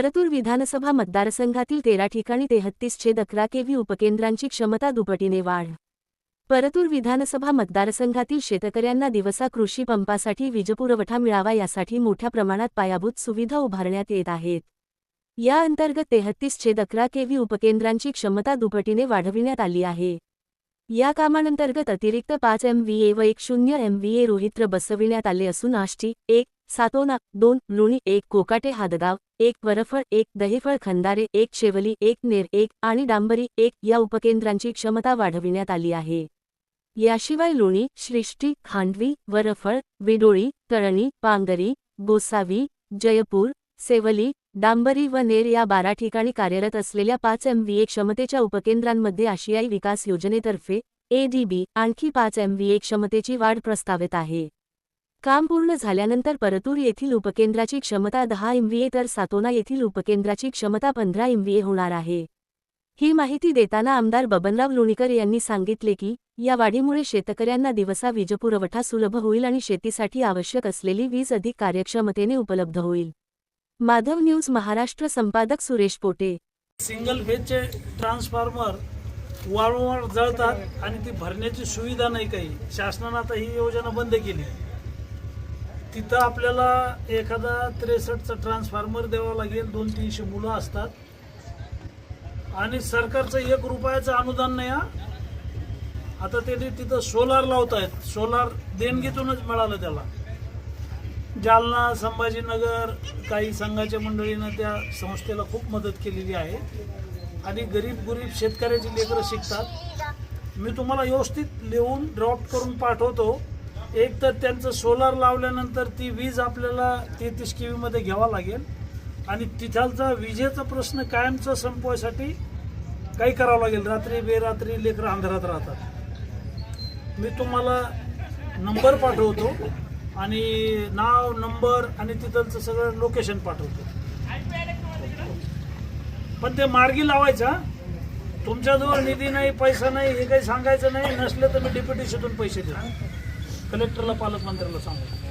परतूर विधानसभा मतदारसंघातील तेरा ठिकाणी तेहत्तीस छेद अकरा केव्ही उपकेंद्रांची क्षमता दुपटीने वाढ. परतूर विधानसभा मतदारसंघातील शेतकऱ्यांना दिवसा कृषी पंपासाठी वीजपुरवठा मिळावा यासाठी मोठ्या प्रमाणात पायाभूत सुविधा उभारण्यात येत आहेत. या अंतर्गत तेहत्तीस छेद अकरा केव्ही उपकेंद्रांची क्षमता दुपटीने वाढविण्यात आली आहे. या कामांतर्गत अतिरिक्त पाच एमव्हीए व एक शून्य एमव्हीए रोहित्र बसविण्यात आले असून आष्टी एक सातोना दोन लुणी एक कोकाटे हादगाव एक वरफळ एक दहिफळ खंदारे एक शेवली एक नेर एक आणि डांबरी एक या उपकेंद्रांची क्षमता वाढविण्यात आली आहे. याशिवाय लोणी श्रिष्टी खांडवी वरफळ विडोळी तळणी पांगरी गोसावी जयपूर सेवली डांबरी व नेर या बारा ठिकाणी कार्यरत असलेल्या पाच एमव्हीए क्षमतेच्या उपकेंद्रांमध्ये आशियाई विकास योजनेतर्फे एडीबी आणखी पाच एमव्हीए क्षमतेची वाढ प्रस्तावित आहे. काम पूर्ण झाल्यानंतर परतूर येथील उपकेंद्राची क्षमता दहा एमव्हीए तर सातोना येथील उपकेंद्राची क्षमता पंधरा एमव्हीए होणार आहे. ही माहिती देताना आमदार बबनराव लोणीकर यांनी सांगितले की या वाढीमुळे शेतकऱ्यांना दिवसा वीजपुरवठा सुलभ होईल आणि शेतीसाठी आवश्यक असलेली वीज अधिक कार्यक्षमतेने उपलब्ध होईल. माधव न्यूज महाराष्ट्र संपादक सुरेश पोटे. सिंगल फेजचे ट्रान्सफॉर्मर वारंवार जळतात आणि ती भरण्याची सुविधा नाही काही. शासनानं आता ही योजना बंद केली. तिथं आपल्याला एखादा त्रेसष्टचा ट्रान्सफॉर्मर द्यावा लागेल दोन तीनशे मुलं असतात. आणि सरकारचं एक रुपयाचं अनुदान नाही हा. आता त्यांनी तिथं सोलार लावतायत सोलार देणगीतूनच मिळालं त्याला. जालना संभाजीनगर काही संघाच्या मंडळीनं त्या संस्थेला खूप मदत केलेली आहे. आणि गरीब गुरीब शेतकऱ्याची लेकरं शिकतात. मी तुम्हाला व्यवस्थित लिहून ड्रॉप करून पाठवतो. एक तर त्यांचं सोलार लावल्यानंतर ती वीज आपल्याला तेहतीस के घ्यावा लागेल. आणि तिथालचा विजेचा प्रश्न कायमचा संपवायसाठी काही करावं लागेल. रात्री बेरात्री लेकरं अंधारात राहतात. मी तुम्हाला नंबर पाठवतो आणि नाव नंबर आणि तिथलचं सगळं लोकेशन पाठवतो. पण ते मार्गी लावायचा तुमच्याजवळ निधी नाही पैसा नाही हे काही सांगायचं नाही नसलं तर मी डेप्युटेशनतून पैसे देतो. कलेक्टरला पालकमंत्र्याला सांगू.